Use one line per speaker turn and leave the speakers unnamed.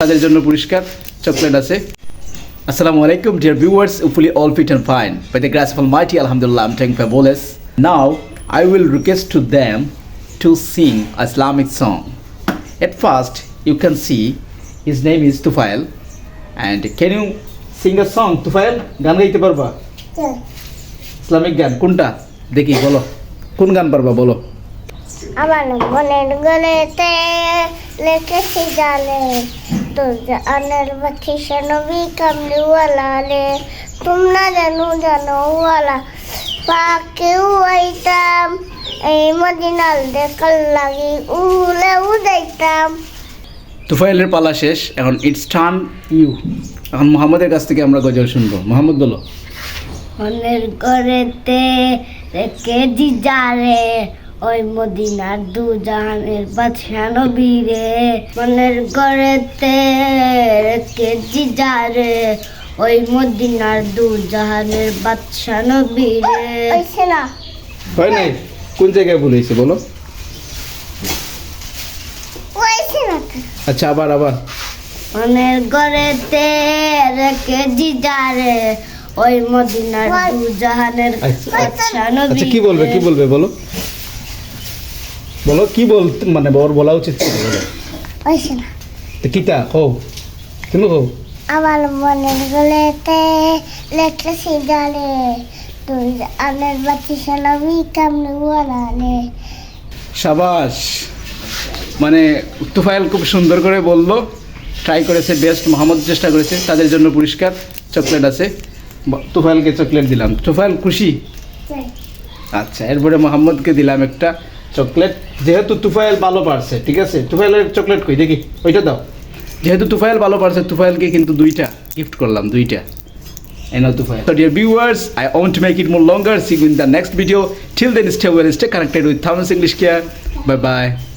তাদের জন্য পুরস্কার চকলেট আছে Assalamu alaikum, dear viewers. Hopefully, all fit and fine. By the grace of Almighty, Alhamdulillah, I'm taking Faboles. Now, I will request to them to sing a Islamic song. At first, you can see his name is Tufail. And can you sing a song, Tufail? গান গাইতে পারবা Islamic গান কোনটা দেখি বলো কোন গান পারবা বলো
আমার মনের গলেতে লেখেছি জালে তোর জানের বাকি নবী কামলিওয়ালালে তোমরা জানো জানো ওয়ালা পাকেও আইতাম এই মদিনাল দেখাল লাগি উলে উদাইতাম
তুফাইলের পালা শেষ এখন ইটস টার্ন ইউ এখন মোহাম্মদের কাছ থেকে আমরা গজল শুনব। মোহাম্মদ বলো।
মনের গড়েতে রেখেছি জালে ওই মদিনার দু জাহানের বাদশা নবী রে মনের গড়েতে রেখেছি জারে ওই মদিনার দু জাহানের বাদশা নবী রে। না
হয় নাই? কোন জায়গায় বলেছে বলো? আচ্ছা আবার আবার।
মনের গড়েতে রেখেছি জারে ওই মদিনার দু জাহানের
আচ্ছা,
নবী
আচ্ছা কি বলবে কি বলবে বলো? বলো কি বল মানে বর বলা উচিত ছিল
ওইছে না।
তো কিতা কও। তুমি কও।
আমার মনের গলেতে লেখেছি জালে তুই আনের বাচ্চা সালামি কামনে বলালে।
সাবাস। মানে তুফাইল খুব সুন্দর করে বলল। ট্রাই করেছে বেস্ট মোহাম্মদ চেষ্টা করেছে তাদের জন্য পুরস্কার চকলেট আছে। তুফাইলকে চকলেট দিলাম। তুফাইল খুশি? আচ্ছা এরপরে মোহাম্মদকে দিলাম একটা। চকলেট যেহেতু তুফাইল ভালো পারছে ঠিক আছে তুফাইলের চকলেট কই দেখি ওইটা দাও যেহেতু তুফাইল ভালো পারছে তুফাইলকে কিন্তু দুইটা গিফট করলাম দুইটা. So dear viewers, I want to make it more longer. See you in the next video. Till then, stay well, stay connected with Thomas English Care. Bye bye.